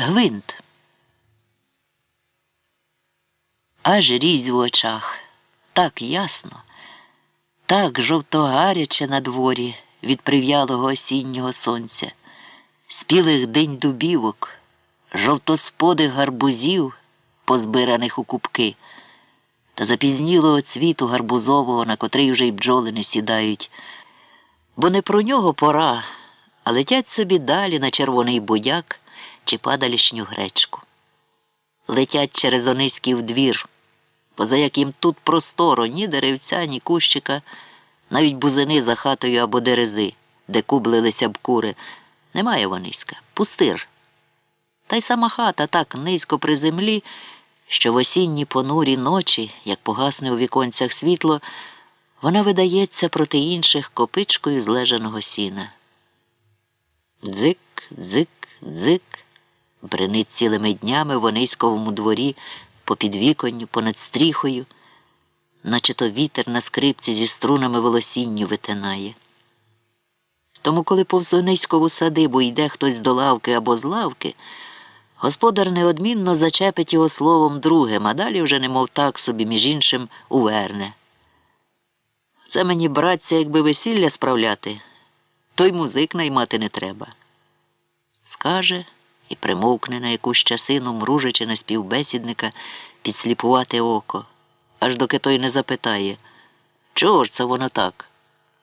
Гвинт. Аж різь в очах, так ясно, так жовто-гаряче на дворі від прив'ялого осіннього сонця, спілих день дубівок, жовтосподих гарбузів, позбираних у кубки, та запізнілого цвіту гарбузового, на котрий вже й бджоли не сідають, бо не про нього пора, а летять собі далі на червоний будяк чи падалішню гречку. Летять через Ониськів двір, поза яким тут просторо ні деревця, ні кущика, навіть бузини за хатою або дерези, де кублилися б кури. Немає Вониська, пустир. Та й сама хата так низько при землі, що в осінні понурі ночі, як погасне у віконцях світло, вона видається проти інших копичкою злежаного сіна. Дзик, дзик, дзик. Бренить цілими днями в Онийськовому дворі, по підвіконню, понад стріхою, наче то вітер на скрипці зі струнами волосінню витинає. Тому, коли повз Онийськову садибу йде хтось до лавки або з лавки, господар неодмінно зачепить його словом другим, а далі вже немов так собі, між іншим, уверне. Це мені, братця, якби весілля справляти, то й музик наймати не треба. Скаже і примовкне на якусь часину, мружачи на співбесідника підсліпувати око, аж доки той не запитає, чого ж це воно так,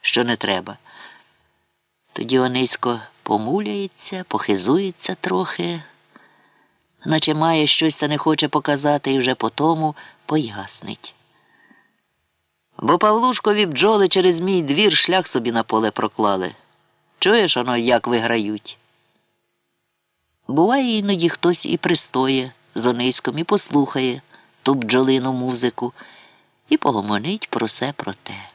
що не треба. Тоді Онисько помуляється, похизується трохи, наче має щось та не хоче показати і вже потому пояснить. Бо Павлушкові бджоли через мій двір шлях собі на поле проклали. Чуєш оно, як виграють? Буває, іноді хтось і пристоє з Ониськом і послухає ту бджолину музику і погомонить про все про те.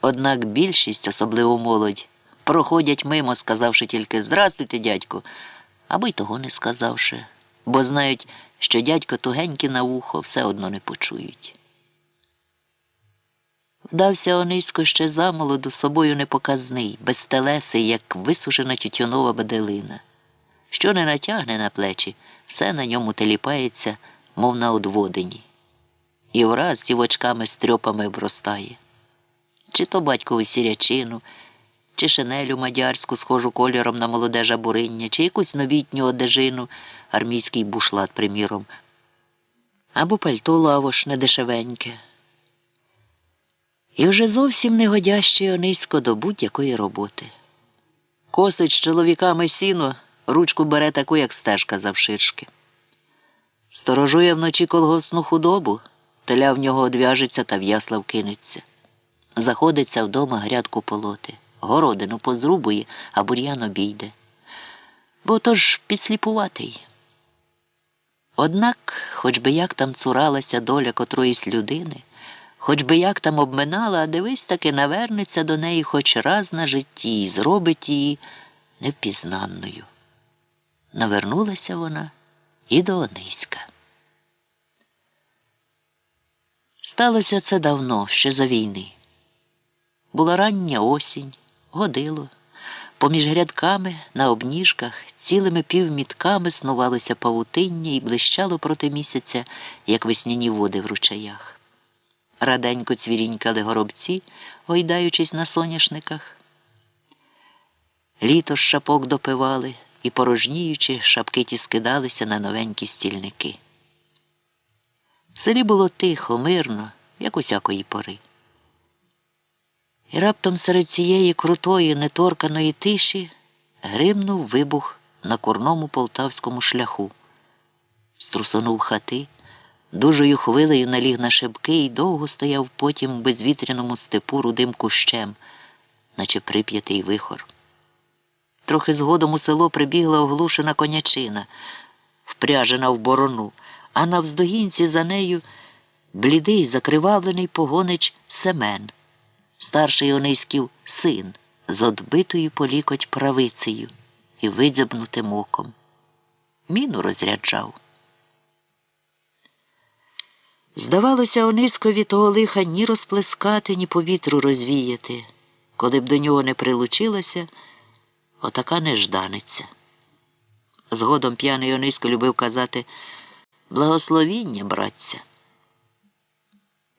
Однак більшість, особливо молодь, проходять мимо, сказавши тільки Здрастуйте, дядьку, або й того не сказавши, бо знають, що дядько тугеньки на вухо все одно не почують. Вдався Онисько ще замолоду собою непоказний, безтелесий, як висушена тютюнова баделина. Що не натягне на плечі, все на ньому теліпається, мов на одводині, і враз цівочками стрьопами вростає. Чи то батькову сірячину, чи шинелю мадярську, схожу кольором на молоде жабуриння, чи якусь новітню одежину, армійський бушлат, приміром, або пальто лавошне дешевеньке. І вже зовсім негодящий Онисько до будь-якої роботи. Косить з чоловіками сіно, ручку бере таку, як стежка завширшки. Сторожує вночі колгосну худобу, теля в нього одв'яжеться та в ясла вкинеться. Заходиться вдома грядку полоти, городину позрубує, а бур'ян обійде. Бо то ж підсліпуватий. Однак, хоч би як там цуралася доля котроїсь людини, хоч би як там обминала, а дивись таки навернеться до неї хоч раз на житті і зробить її невпізнанною. Навернулася вона і до Ониська. Сталося це давно, ще за війни. Була рання осінь, годило. Поміж грядками на обніжках цілими півмітками снувалося павутиння і блищало проти місяця, як весняні води в ручаях. Раденько цвірінькали горобці, гойдаючись на соняшниках. Літо з шапок допивали і, порожніючи, шапки ті скидалися на новенькі стільники. В селі було тихо, мирно, як усякої пори. І раптом серед цієї крутої, неторканої тиші гримнув вибух на курному полтавському шляху. Струсонув хати, дужою хвилею наліг на шибки і довго стояв потім в безвітряному степу рудим кущем, наче прип'ятий вихор. Трохи згодом у село прибігла оглушена конячина, впряжена в борону, а навздогінці за нею блідий, закривавлений погонич Семен, старший Ониськів син, з одбитою по лікоть правицею і видзябнутим оком. Міну розряджав. Здавалося, Онискові того лиха ні розплескати, ні повітру розвіяти, коли б до нього не прилучилася отака нежданиця. згодом п'яний Онисько любив казати благословіння, братця.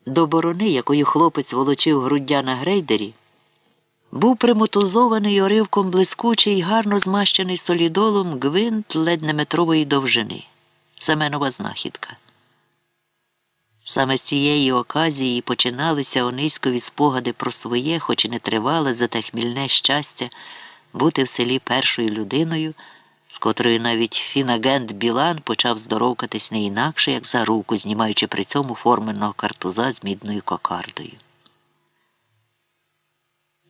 До борони, якою хлопець волочив груддя на грейдері, був примотузований оривком блискучий, гарно змащений солідолом гвинт ледь не метрової довжини. Семенова знахідка. Саме з цієї оказії починалися Ониськові спогади про своє, хоч і не тривале, зате хмільне щастя бути в селі першою людиною, з котрою навіть фінагент Білан почав здоровкатись не інакше, як за руку, знімаючи при цьому форменного картуза з мідною кокардою.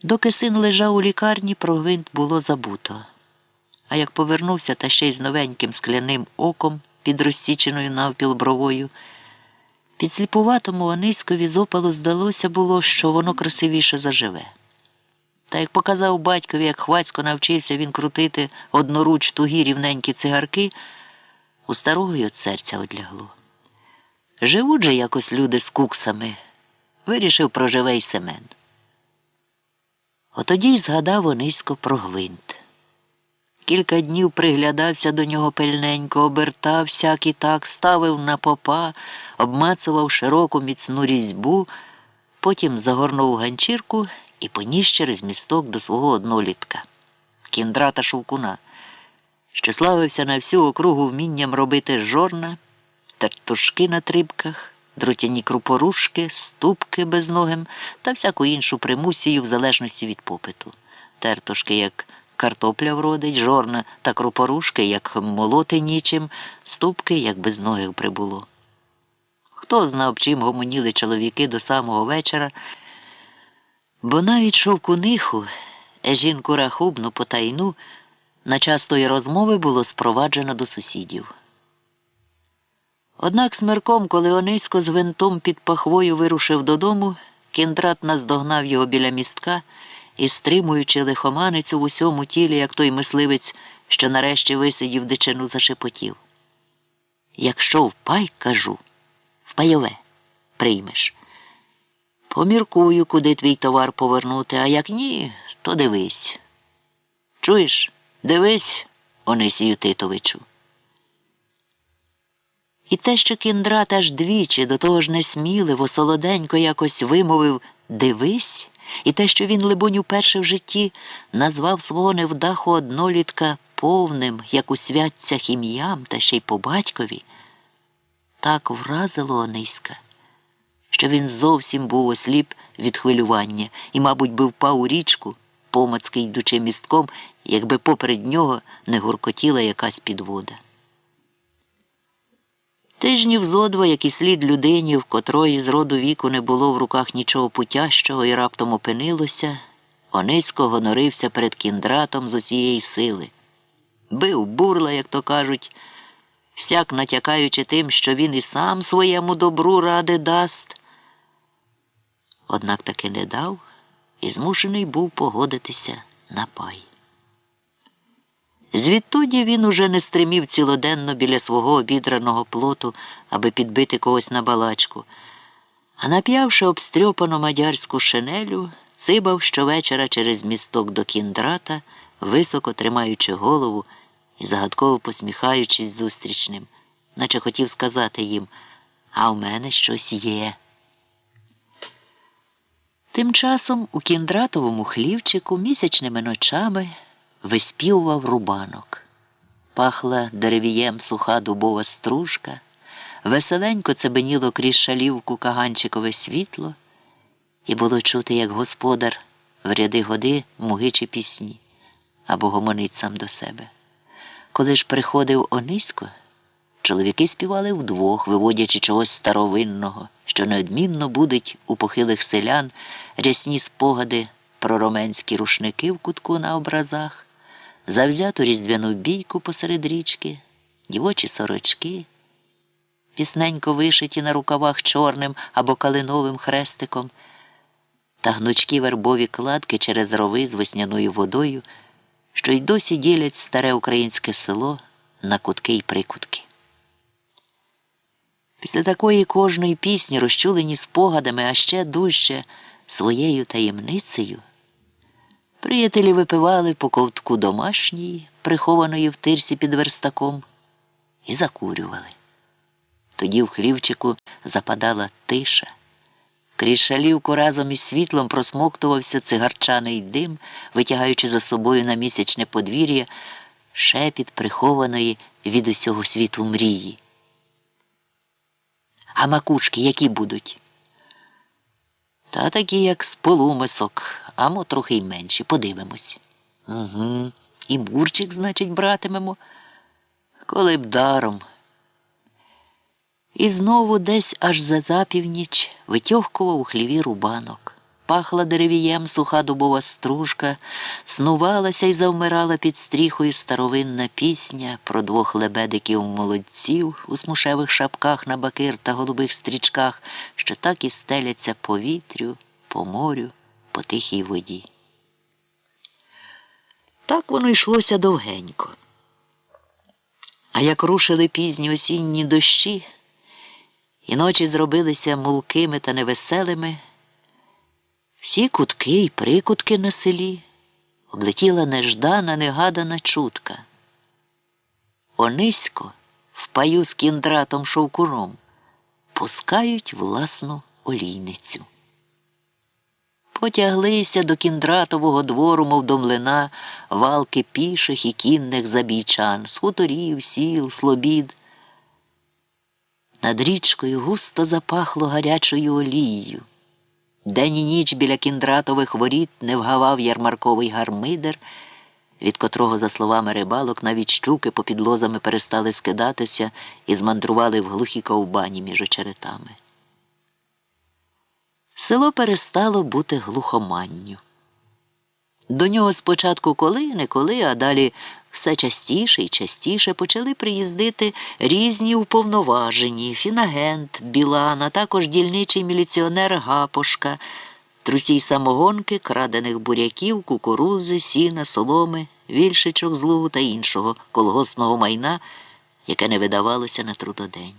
Доки син лежав у лікарні, про гвинт було забуто. А як повернувся та ще й з новеньким скляним оком під розсіченою навпіл бровою, підсліпуватому Ониськові з опалу здалося було, що воно красивіше заживе. Та як показав батькові, як хвацько навчився він крутити одноруч тугі рівненькі цигарки, у старого й от серця одлягло. Живуть же якось люди з куксами, вирішив проживе й Семен. Отоді й згадав Онисько про гвинт. Кілька днів приглядався до нього пильненько, обертав сяк і так, ставив на попа, обмацував широку міцну різьбу, потім загорнув ганчірку і поніс через місток до свого однолітка, кіндрата Шовкуна, що славився на всю округу вмінням робити жорна, тертушки на трибках, дротяні крупорушки, ступки безногим та всяку іншу примусію в залежності від попиту. Тертушки, як картопля вродить, жорна та крупорушки, як молоти нічим, ступки, як безногих прибуло. Хто знав, чим гомоніли чоловіки до самого вечора, бо навіть шовкуниху, жінку рахубну потайну, на час тої розмови було спроваджено до сусідів. Однак смерком, коли Онисько з винтом під пахвою вирушив додому, кіндрат наздогнав його біля містка і, стримуючи лихоманицю в усьому тілі, як той мисливець, що нарешті висидів дичину, зашепотів. Якщо впай, кажу, впайове, приймеш. Поміркую, куди твій товар повернути, а як ні, то дивись. Чуєш, дивись, Онисію Титовичу. І те, що кіндрат аж двічі, до того ж несміливо, солоденько якось вимовив Дивись, і те, що він, либонь, уперше в житті назвав свого невдаху однолітка повним, як у святцях ім'ям, та ще й по батькові, так вразило Ониська, що він зовсім був осліп від хвилювання і, мабуть, би впав у річку, помацки йдучи містком, якби поперед нього не гуркотіла якась підвода. Тижнів зо два, як і слід людині, в котрої з роду віку не було в руках нічого путящого і раптом опинилося, Онисько гонорився перед кіндратом з усієї сили. Бив бурла, як то кажуть, всяк натякаючи тим, що він і сам своєму добру ради дасть. Однак таки не дав і змушений був погодитися на пай. Звідтоді він уже не стримів цілоденно біля свого обідраного плоту, аби підбити когось на балачку, а нап'явши обстрьопану мадярську шинелю, цибав щовечора через місток до кіндрата, високо тримаючи голову і загадково посміхаючись зустрічним, наче хотів сказати їм, а в мене щось є. Тим часом у кіндратовому хлівчику місячними ночами виспівував рубанок. Пахла деревієм суха дубова стружка, веселенько цебеніло крізь шалівку каганчикове світло, і було чути, як господар в ряди годи мугичі пісні або гомонить сам до себе. Коли ж приходив Онисько, чоловіки співали вдвох, виводячи чогось старовинного, що неодмінно будуть у похилих селян рясні спогади про роменські рушники в кутку на образах завзяту різдвяну бійку посеред річки, дівочі сорочки, пісненько вишиті на рукавах чорним або калиновим хрестиком, та гнучкі вербові кладки через рови з весняною водою, що й досі ділять старе українське село на кутки й прикутки. Після такої кожної пісні, розчулені спогадами, а ще дужче своєю таємницею. Приятелі випивали по ковтку домашньої, прихованої в тирсі під верстаком, і закурювали. Тоді в хлівчику западала тиша. Крізь шалівку разом із світлом просмоктувався цигарчаний дим, витягаючи за собою на місячне подвір'я шепіт прихованої від усього світу мрії. А макушки які будуть? Та такі, як з полумисок, амо трохи й менші, подивимось. Угу. І бурчик, значить, братимемо. Коли б даром. І знову десь аж за запівніч витьохкував у хліві рубанок. Пахла деревієм суха дубова стружка, снувалася і завмирала під стріхою старовинна пісня про двох лебедиків молодців у смушевих шапках на бакир та голубих стрічках, що так і стеляться по вітрю, по морю, по тихій воді. Так воно йшлося довгенько. А як рушили пізні осінні дощі, і ночі зробилися мулкими та невеселими, всі кутки й прикутки на селі облетіла неждана, негадана чутка. Онисько в паю з кіндратом шовкуном пускають власну олійницю. Потяглися до кіндратового двору, мов до млина, валки піших і кінних забійчан, з сіл, слобід. Над річкою густо запахло гарячою олією. День і ніч біля кіндратових воріт не вгавав ярмарковий гармидер, від котрого, за словами рибалок, навіть щуки попід лозами перестали скидатися і змандрували в глухі ковбані між очеретами. Село перестало бути глухоманню. До нього спочатку коли, не коли, а далі все частіше і частіше почали приїздити різні уповноважені, фінагент, Білан, а також дільничий міліціонер Гапошка, трусій самогонки, крадених буряків, кукурузи, сіна, соломи, вільшичок з лугу та іншого колгосного майна, яке не видавалося на трудодень.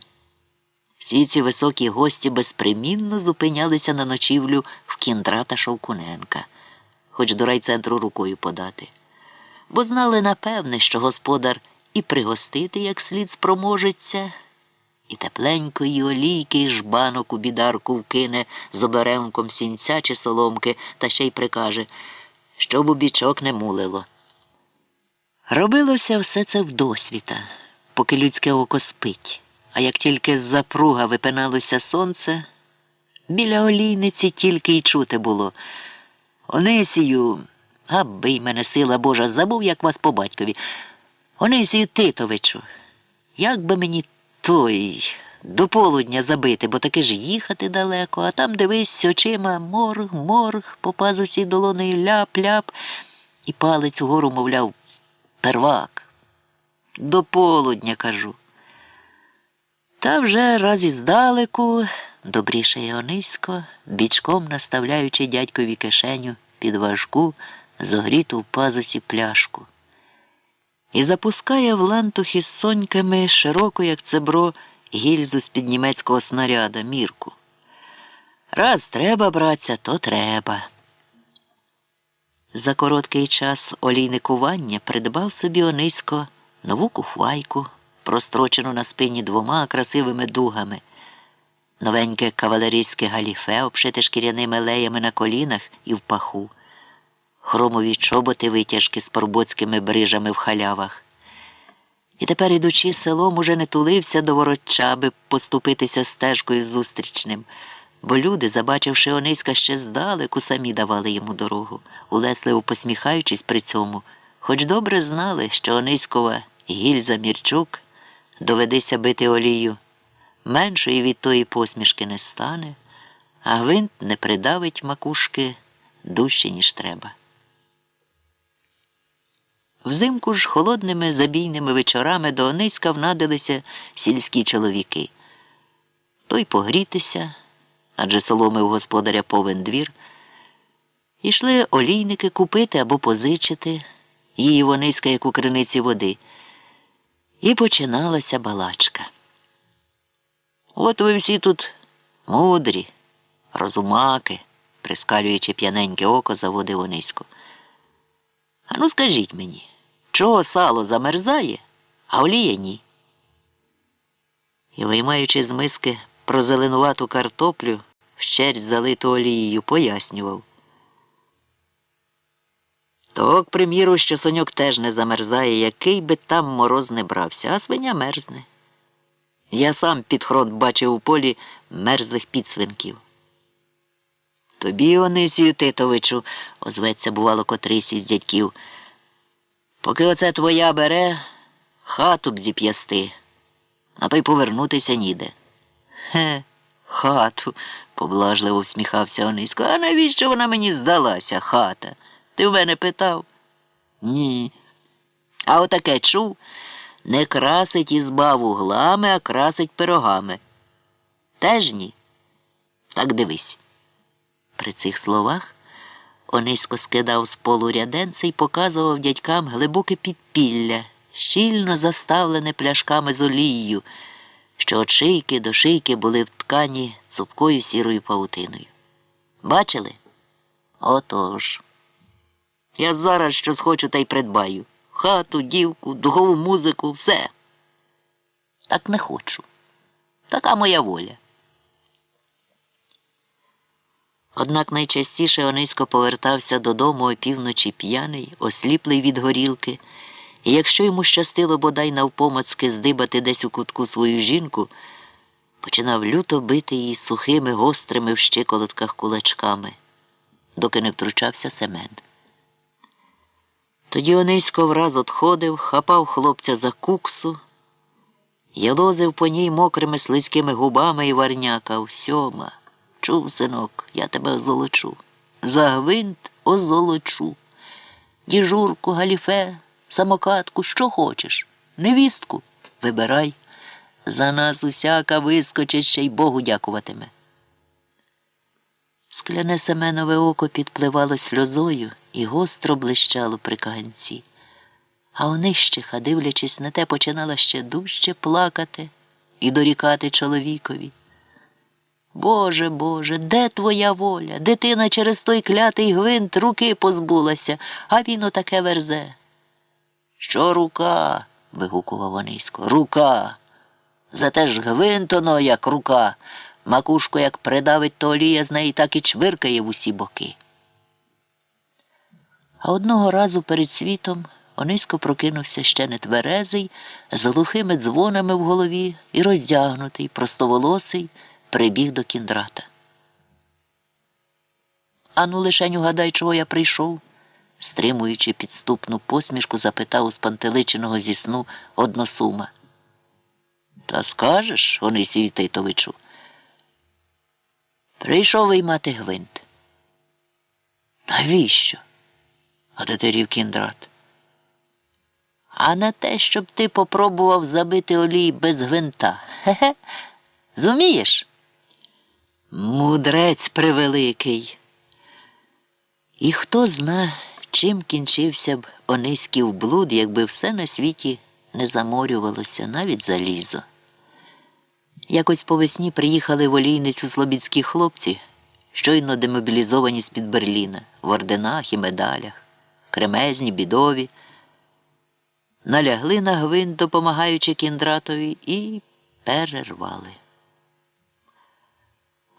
Всі ці високі гості безпримінно зупинялися на ночівлю в кіндрата Шовкуненка, хоч до райцентру рукою подати бо знали напевне, що господар і пригостити як слід спроможеться, і тепленької олійки і жбанок у бідарку вкине з оберемком сінця чи соломки та ще й прикаже, щоб у бічок не мулило. Робилося все це вдосвіта, поки людське око спить, а як тільки з запруга випиналося сонце, біля олійниці тільки й чути було. Онисію. Аби мене сила Божа забув, як вас по батькові. Онисію Титовичу, як би мені той до полудня забити, бо таки ж їхати далеко, а там дивись очима морг, морг, по пазусі долонею ляп-ляп, і палець угору, мовляв, первак. До полудня кажу. Та вже раз іздалеку, добріше Онисько, бічком наставляючи дядькові кишеню під важку, зогріту в пазусі пляшку, і запускає в лантухи з соньками широко, як цебро, гільзу з під німецького снаряда, мірку. Раз треба, братця, то треба. За короткий час олійникування придбав собі Онисько нову кухвайку, прострочену на спині двома красивими дугами, новеньке кавалерійське галіфе, обшите шкіряними леями на колінах і в паху хромові чоботи витяжки з порбоцькими брижами в халявах. І тепер, ідучи селом, уже не тулився до воротча, аби поступитися стежкою зустрічним, бо люди, забачивши Ониська ще здалеку, самі давали йому дорогу, улесливо посміхаючись при цьому, хоч добре знали, що Ониськова гільза Мірчук доведеться бити олію. Меншої від тої посмішки не стане, а гвинт не придавить макушки дужче, ніж треба. Взимку ж холодними забійними вечорами до Ониська внадилися сільські чоловіки. Той погрітися, адже соломи у господаря повен двір. Ішли олійники купити або позичити, її Ониська, як у криниці води. І починалася балачка. От ви всі тут мудрі, розумаки, прискалюючи п'яненьке око, заводив Онисько. А ну скажіть мені, чого сало замерзає, а олія ні? І виймаючи з миски прозеленувату картоплю, вщерть залиту олією, пояснював. То, к приміру, що соньок теж не замерзає, який би там мороз не брався, а свиня мерзне. Я сам під хронт бачив у полі мерзлих підсвинків. Тобі, Онисію Титовичу, озветься, бувало, котрийсь із дядьків. Поки оце твоя бере, хату б зіп'ясти, а то й повернутися ніде. Хе, хату, поблажливо всміхався Онисько. А навіщо вона мені здалася, хата? Ти в мене питав? Ні. А отаке чув не красить ізба вуглами, а красить пирогами. Теж ні. Так дивись. При цих словах Онисько скидав з полу ряденце і показував дядькам глибоке підпілля, щільно заставлене пляшками з олією, що от шийки до шийки були вткані цупкою сірою павутиною. Бачили? Отож. Я зараз що схочу та й придбаю. Хату, дівку, духову музику, все. Так не хочу. Така моя воля. Однак найчастіше Онисько повертався додому опівночі п'яний, осліплий від горілки, і якщо йому щастило бодай навпомацки здибати десь у кутку свою жінку, починав люто бити її сухими, гострими в щиколотках кулачками, доки не втручався Семен. Тоді Онисько враз отходив, хапав хлопця за куксу, ялозив по ній мокрими слизькими губами і варнякав Сьома. Чув, синок, я тебе озолочу. За гвинт озолочу. Діжурку, галіфе, самокатку, що хочеш. Невістку вибирай. За нас усяка вискочить ще й Богу дякуватиме. Скляне Семенове око підпливало сльозою і гостро блищало при каганці. А онищиха, дивлячись на те, починала ще дужче плакати і дорікати чоловікові. Боже, Боже, де твоя воля? Дитина через той клятий гвинт руки позбулася, а він отаке верзе. Що рука? вигукував Онисько. Рука. Зате ж гвинт оно, як рука. Макушку, як придавить, то олія з неї так і чвиркає в усі боки. А одного разу перед світом Онисько прокинувся ще не тверезий, з глухими дзвонами в голові і роздягнутий, простоволосий, прибіг до кіндрата. Ану, лишень угадай, чого я прийшов, стримуючи підступну посмішку, запитав у спантеличеного зі сну односума. Та скажеш, Онисію Титовичу, прийшов виймати гвинт. Навіщо? одетерів кіндрат. А на те, щоб ти попробував забити олій без гвинта. Хе-хе. Зумієш? Мудрець превеликий. І хто зна, чим кінчився б Ониськів блуд, якби все на світі не заморювалося, навіть залізо. Якось по весні приїхали в олійницю слобідські хлопці, щойно демобілізовані з-під Берліна, в орденах і медалях, кремезні, бідові, налягли на гвинт, допомагаючи кіндратові, і перервали.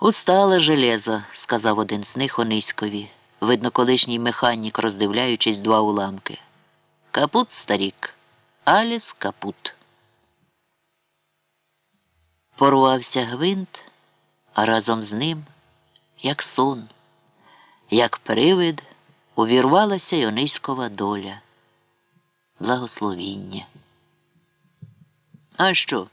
Устале железо, сказав один з них Ониськові, видно, колишній механік, роздивляючись два уламки. Капут, старік, Аліс капут. Порвався гвинт, а разом з ним, як сон, як привид, увірвалася й Ониськова доля, благословіння. А що?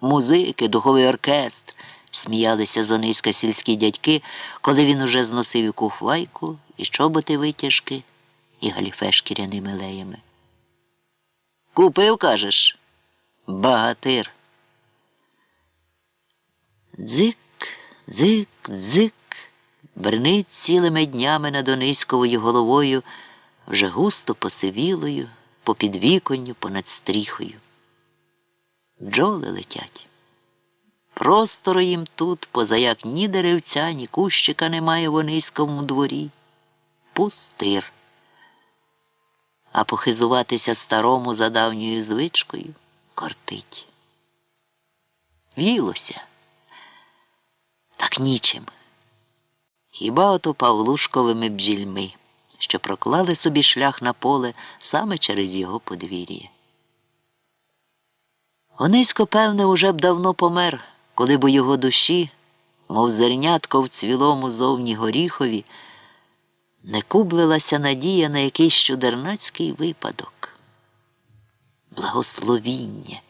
Музики, духовий оркестр, сміялися з Ониська сільські дядьки, коли він уже зносив і кухвайку, і чоботи витяжки, і галіфе шкіряними леями. Купив, кажеш? Багатир. Дзик, дзик, дзик, брнить цілими днями над Онисковою головою, вже густо посивілою, по підвіконню, понад стріхою. Бджоли летять. Просторо їм тут, позаяк ні деревця, ні кущика немає в Онийському дворі. Пустир. а похизуватися старому за давньою звичкою кортить. Вілося. Так нічим. Хіба ото Павлушковими бджільми, що проклали собі шлях на поле саме через його подвір'я. Онисько, певне, уже б давно помер, коли б у його душі, мов зернятко в цвілому зовні горіхові, не кублилася надія на якийсь чудернацький випадок. Благословіння.